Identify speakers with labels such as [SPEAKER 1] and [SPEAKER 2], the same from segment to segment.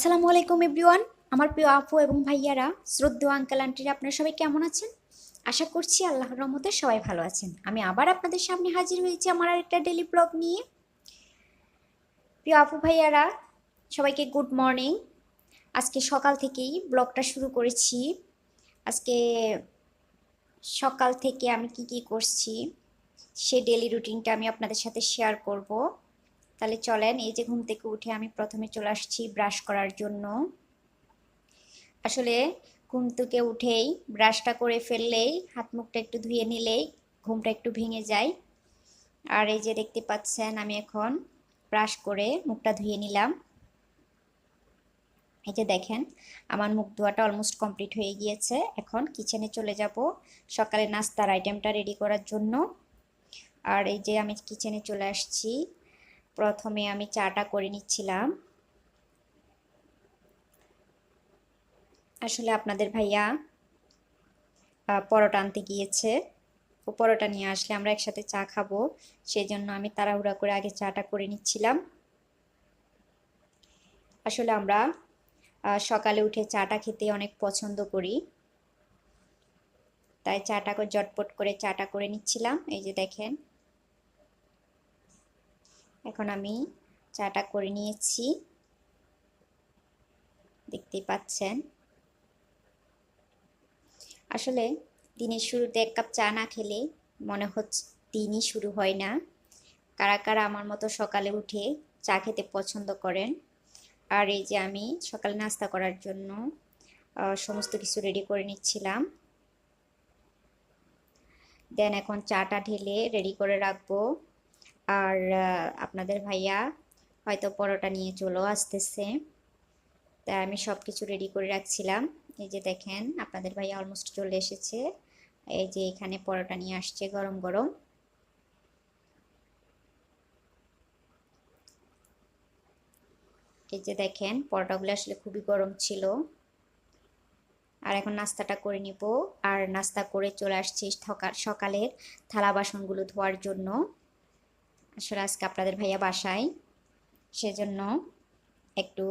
[SPEAKER 1] আসসালামু আলাইকুম এভরিওয়ান। আমার প্রিয় আপু এবং ভাইয়ারা শ্রদ্ধ আঙ্কেল আন্টিরা আপনারা সবাই কেমন আছেন? আশা করছি আল্লাহর রহমতে সবাই ভালো আছেন। আমি আবার আপনাদের সামনে হাজির হয়েছি আমার আরেকটা ডেলি ব্লগ নিয়ে। প্রিয় আপু, ভাইয়ারা, সবাইকে গুড মর্নিং আজকে সকাল থেকেই ব্লগটা শুরু করেছি। আজকে সকাল থেকে আমি কি কি করছি সে ডেলি রুটিনটা আমি আপনাদের সাথে শেয়ার করব। তাহলে চলেন, এই যে ঘুম থেকে উঠে আমি প্রথমে চলে আসছি ব্রাশ করার জন্য। আসলে ঘুম থেকে উঠেই ব্রাশটা করে ফেললেই, হাত মুখটা একটু ধুয়ে নিলেই ঘুমটা একটু ভেঙে যায়। আর এই যে দেখতে পাচ্ছেন আমি এখন ব্রাশ করে মুখটা ধুয়ে নিলাম। এই যে দেখেন, আমার মুখ ধোয়াটা অলমোস্ট কমপ্লিট হয়ে গিয়েছে। এখন কিচেনে চলে যাব সকালে নাস্তার আইটেমটা রেডি করার জন্য। আর এই যে আমি কিচেনে চলে আসছি। প্রথমে আমি চাটা করে নিচ্ছিলাম। আসলে আপনাদের ভাইয়া পরোটা আনতে গিয়েছে। ও পরোটা নিয়ে আসলে আমরা একসাথে চা খাব। সেই জন্য আমি তাড়াহুড়া করে আগে চাটা করে নিচ্ছিলাম। আসলে আমরা সকালে উঠে চাটা খেতে অনেক পছন্দ করি। তাই চাটা জটপট করে চাটা করে নিচ্ছিলাম। এই যে দেখেন এখন আমি চাটা করে নিয়েছি। দেখতেই পাচ্ছেন। আসলে দিনের শুরুতে এক কাপ চা না খেলে মনে হচ্ছে দিনই শুরু হয় না। কারা কারা আমার মতো সকালে উঠে চা খেতে পছন্দ করেন? আর এই যে আমি সকালে নাস্তা করার জন্য সমস্ত কিছু রেডি করে নিচ্ছিলাম। দেন এখন চাটা ঢেলে রেডি করে রাখব। আর আপনাদের ভাইয়া হয়তো পরোটা নিয়ে চলেও আসতেছে। তাই আমি সব কিছু রেডি করে রাখছিলাম। এই যে দেখেন, আপনাদের ভাইয়া অলমোস্ট চলে এসেছে। এই যে এখানে পরোটা নিয়ে আসছে গরম গরম। এই যে দেখেন, পরোটাগুলো আসলে খুবই গরম ছিল। আর এখন নাস্তাটা করে নিব। আর নাস্তা করে চলে আসছি সকালের থালা বাসনগুলো ধোয়ার জন্য। আসলে আজকে আপনাদের ভাইয়া বাসায়, সেজন্য একটু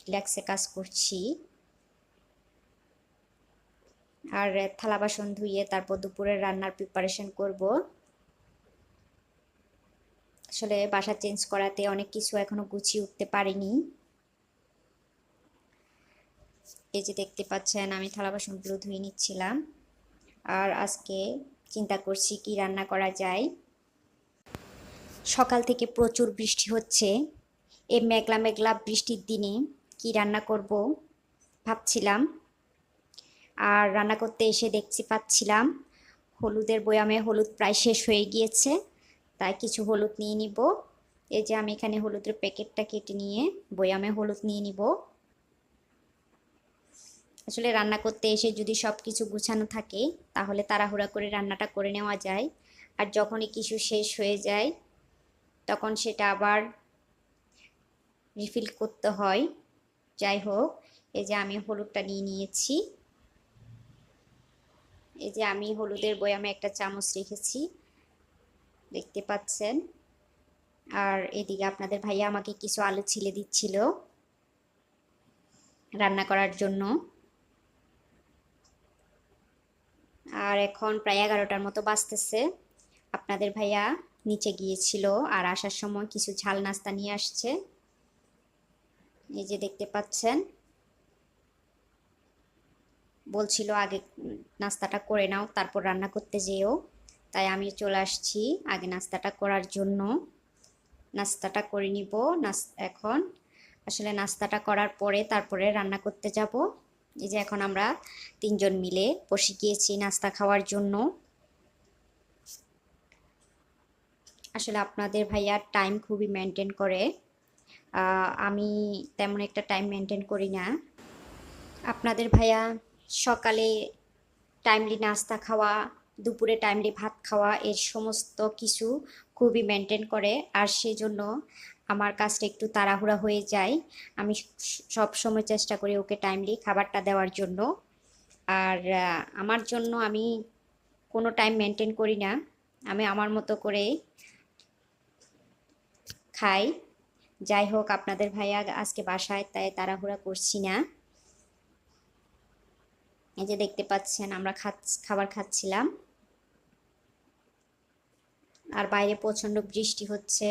[SPEAKER 1] রিল্যাক্সে কাজ করছি। আর থালা বাসন ধুয়ে তারপর দুপুরের রান্নার প্রিপারেশন করব। আসলে বাসা চেঞ্জ করাতে অনেক কিছু এখনও গুছিয়ে উঠতে পারিনি। এই যে দেখতে পাচ্ছেন, আমি থালা বাসনগুলো ধুয়ে নিচ্ছিলাম। আর আজকে চিন্তা করছি কি রান্না করা যায়। সকাল থেকে প্রচুর বৃষ্টি হচ্ছে। এই মেঘলা মেঘলা বৃষ্টির দিনে কি রান্না করব ভাবছিলাম। আর রান্না করতে এসে দেখছি পাচ্ছিলাম হলুদের বয়ামে হলুদ প্রায় শেষ হয়ে গিয়েছে, তাই কিছু হলুদ নিয়ে নিব। এই যে আমি এখানে হলুদের প্যাকেটটা কেটে নিয়ে বয়ামে হলুদ নিয়ে নিব। আসলে রান্না করতে এসে যদি সব কিছু গুছানো থাকে, তাহলে তাড়াহুড়া করে রান্নাটা করে নেওয়া যায়। আর যখনই কিছু শেষ হয়ে যায় তখন সেটা আবার রিফিল করতে হয়। যাই হোক, এই যে আমি হলুদটা নিয়ে নিয়েছি। এই যে আমি হলুদের বয়ামে একটা চামচ রেখেছি। দেখতে পাচ্ছেন? আর এদিকে আপনাদের ভাইয়া আমাকে কিছু আলু ছিলে দিচ্ছিল রান্না করার জন্য। আর এখন প্রায় এগারোটার মতো বাঁচতেছে আপনাদের ভাইয়া নিচে গিয়েছিল আর আসার সময় কিছু ঝাল নাস্তা নিয়ে আসছে। এই যে দেখতে পাচ্ছেন। বলছিল আগে নাস্তাটা করে নাও, তারপর রান্না করতে যেও। তাই আমি চলে আসছি আগে নাস্তাটা করার জন্য। নাস্তাটা করে নিব। এখন আসলে নাস্তাটা করার পরে তারপরে রান্না করতে যাব। এই যে এখন আমরা তিনজন মিলে বসে গিয়েছি নাস্তা খাওয়ার জন্য। আসলে আপনাদের ভাইয়া টাইম খুবই মেনটেন করে। আমি তেমন একটা টাইম মেনটেন করি না। আপনাদের ভাইয়া সকালে টাইমলি নাস্তা খাওয়া, দুপুরে টাইমলি ভাত খাওয়া, এর সমস্ত কিছু খুবই মেনটেন করে। আর সেজন্য আমার কাজটা একটু তাড়াহুড়া হয়ে যায়। আমি সব সময় চেষ্টা করি ওকে টাইমলি খাবারটা দেওয়ার জন্য। আর আমার জন্য আমি কোনো টাইম মেনটেন করি না। আমি আমার মতো করে খাই। যাই হোক, আপনাদের ভাইয়া আজকে বাসায়, তাই তাড়াহুড়া করছি না। এই যে দেখতে পাচ্ছেন, আমরা খাবার খাচ্ছিলাম। আর বাইরে প্রচণ্ড বৃষ্টি হচ্ছে।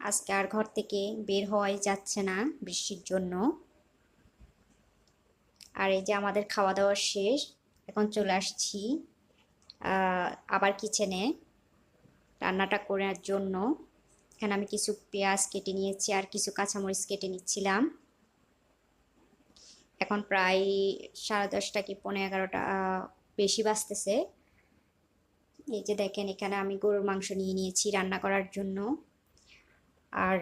[SPEAKER 1] আজকে আর ঘর থেকে বের হওয়াই যাচ্ছে না বৃষ্টির জন্য। আর এই যে আমাদের খাওয়া দাওয়া শেষ, এখন চলে আসছি আবার কিচেনে রান্নাটা করার জন্য। এখানে আমি কিছু পেঁয়াজ কেটে নিয়েছি আর কিছু কাঁচামরিচ কেটে নিচ্ছিলাম। এখন প্রায় সাড়ে দশটা কি পনেরো এগারোটা বেশি বাজতেছে। এই যে দেখেন, এখানে আমি গরুর মাংস নিয়ে নিয়েছি রান্না করার জন্য। আর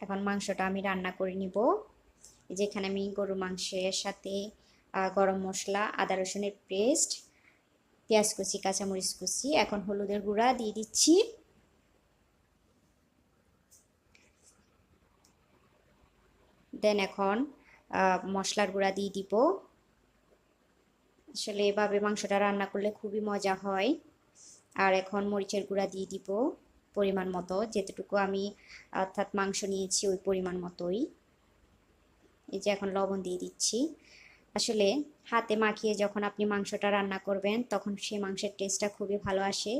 [SPEAKER 1] এখন মাংসটা আমি রান্না করে নিব। যেখানে আমি গরুর মাংসের সাথে গরম মশলা, আদা রসুনের পেস্ট পেঁয়াজ কুচি, কাঁচামরিচ কুচি, এখন হলুদের গুঁড়া দিয়ে দিচ্ছি। দেন এখন মশলার গুঁড়া দিয়ে দিব। আসলে এভাবে মাংসটা রান্না করলে খুবই মজা হয়। আর এখন মরিচের গুঁড়া দিয়ে দিব পরিমাণ মতো। যেতটুকু আমি, অর্থাৎ মাংস নিয়েছি ওই পরিমাণ মতোই। এই যে এখন লবণ দিয়ে দিচ্ছি। আসলে হাতে মাখিয়ে যখন আপনি মাংসটা রান্না করবেন, তখন সেই মাংসের টেস্টটা খুবই ভালো আসে।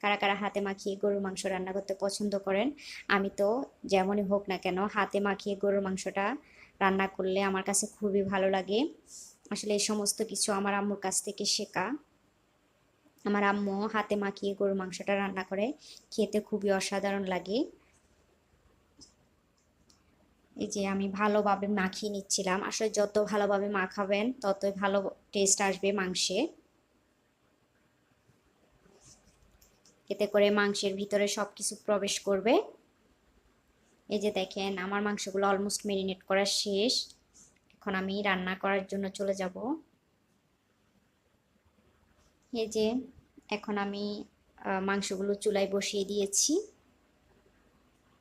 [SPEAKER 1] কারা কারা হাতে মাখিয়ে গরুর মাংস রান্না করতে পছন্দ করেন, আমি তো যেমনই হোক না কেন হাতে মাখিয়ে গরুর মাংসটা রান্না করলে আমার কাছে খুবই ভালো লাগে। আসলে এই সমস্ত কিছু আমার আম্মুর কাছ থেকে শেখা। আমার আম্মু হাতে মাখিয়ে গরুর মাংসটা রান্না করে, খেতে খুবই অসাধারণ লাগে। এই যে আমি ভালোভাবে মাখিয়ে নিচ্ছিলাম। আসলে যত ভালোভাবে মাখাবেন, ততই ভালো টেস্ট আসবে মাংসে। এতে করে মাংসের ভিতরে সব কিছু প্রবেশ করবে। এই যে দেখেন, আমার মাংসগুলো অলমোস্ট মেরিনেট করা শেষ। এখন আমি রান্না করার জন্য চলে যাব। এই যে এখন আমি মাংসগুলো চুলায় বসিয়ে দিয়েছি।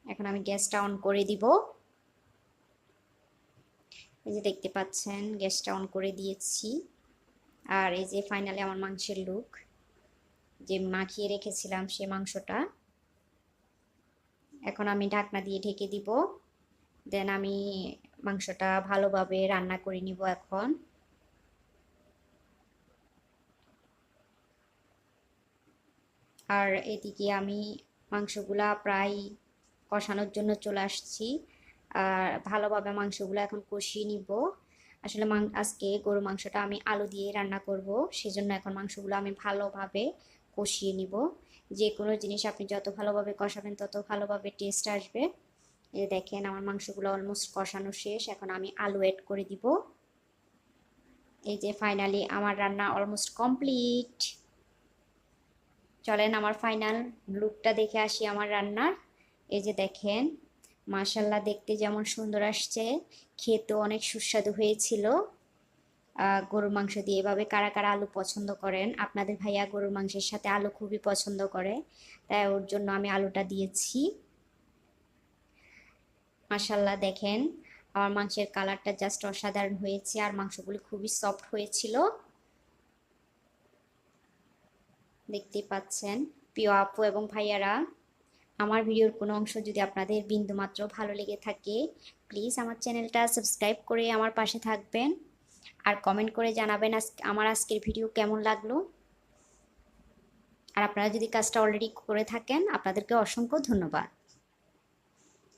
[SPEAKER 1] এখন আমি গ্যাসটা অন করে দিব। এই যে দেখতে পাচ্ছেন, গ্যাসটা অন করে দিয়েছি। আর এই যে ফাইনালি আমার মাংসের লুক যে মাখিয়ে রেখেছিলাম সে মাংসটা। এখন আমি ঢাকনা দিয়ে ঢেকে দিব। দেন আমি মাংসটা ভালোভাবে রান্না করে নিব এখন। আর এদিকে আমি মাংসগুলা প্রায় কষানোর জন্য চলে আসছি। আর ভালোভাবে মাংসগুলো এখন কষিয়ে নিব। আসলে আজকে গরু মাংসটা আমি আলু দিয়ে রান্না করব, সেজন্য এখন মাংসগুলো আমি ভালোভাবে কষিয়ে নিব। যে কোনো জিনিস আপনি যত ভালোভাবে কষাবেন, তত ভালোভাবে টেস্ট আসবে। এই দেখেন আমার মাংসগুলো অলমোস্ট কষানো শেষ, এখন আমি আলু এড করে দিব। এই যে ফাইনালি আমার রান্না অলমোস্ট কমপ্লিট চলেন আমার ফাইনাল লুকটা দেখে আসি আমার রান্নার। এই যে দেখেন মাশাল্লাহ দেখতে যেমন সুন্দর আসছে। খেতেও অনেক সুস্বাদু হয়েছিল। গরুর মাংস দিয়ে এভাবে কারা কারা আলু পছন্দ করেন? আপনাদের ভাইয়া গরুর মাংসের সাথে আলু খুবই পছন্দ করে, তাই ওর জন্য আমি আলুটা দিয়েছি। মাসাল্লাহ দেখেন আমার মাংসের কালারটা জাস্ট অসাধারণ হয়েছে আর মাংসগুলি খুবই সফট হয়েছিল। দেখতেই পাচ্ছেন। প্রিয় আপু এবং ভাইয়ারা আমার ভিডিওর কোনো অংশ যদি আপনাদের বিন্দুমাত্র ভালো লেগে থাকে প্লিজ আমার চ্যানেলটা সাবস্ক্রাইব করে আমার পাশে থাকবেন। আর কমেন্ট করে জানাবেন আমার আজকের ভিডিও কেমন লাগল। আর আপনারা যদি কাজটা অলরেডি করে থাকেন, আপনাদেরকে অসংখ্য ধন্যবাদ।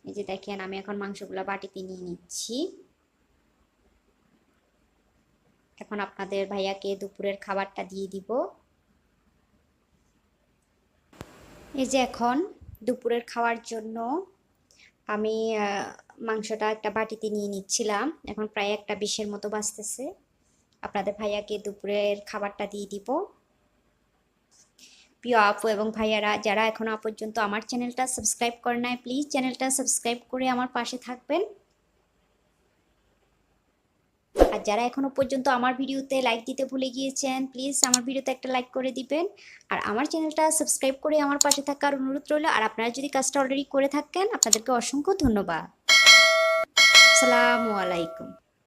[SPEAKER 1] এই যে দেখেন, আমি এখন মাংসগুলো বাটিতে নিয়ে নিচ্ছি। এখন আপনাদের ভাইয়াকে দুপুরের খাবারটা দিয়ে দিব। এই যে এখন দুপুরের খাওয়ার জন্য আমি মাংসটা একটা বাটিতে নিয়ে নিচ্ছিলাম। এখন প্রায় একটা বিশের মতো বাঁচতেছে আপনাদের ভাইয়াকে দুপুরের খাবারটা দিয়ে দিব। প্রিয় আপু এবং ভাইয়ারা, যারা এখনও পর্যন্ত আমার চ্যানেলটা সাবস্ক্রাইব করে নাই, প্লিজ চ্যানেলটা সাবস্ক্রাইব করে আমার পাশে থাকবেন। আর যারা এখনও পর্যন্ত আমার ভিডিওতে লাইক দিতে ভুলে গিয়েছেন প্লিজ আমার ভিডিওতে একটা লাইক করে দিবেন। আর আমার চ্যানেলটা সাবস্ক্রাইব করে আমার পাশে থাকার অনুরোধ রইল। আর আপনারা যদি কাজটা অলরেডি করে থাকেন, আপনাদেরকে অসংখ্য ধন্যবাদ। আসসালামু আলাইকুম।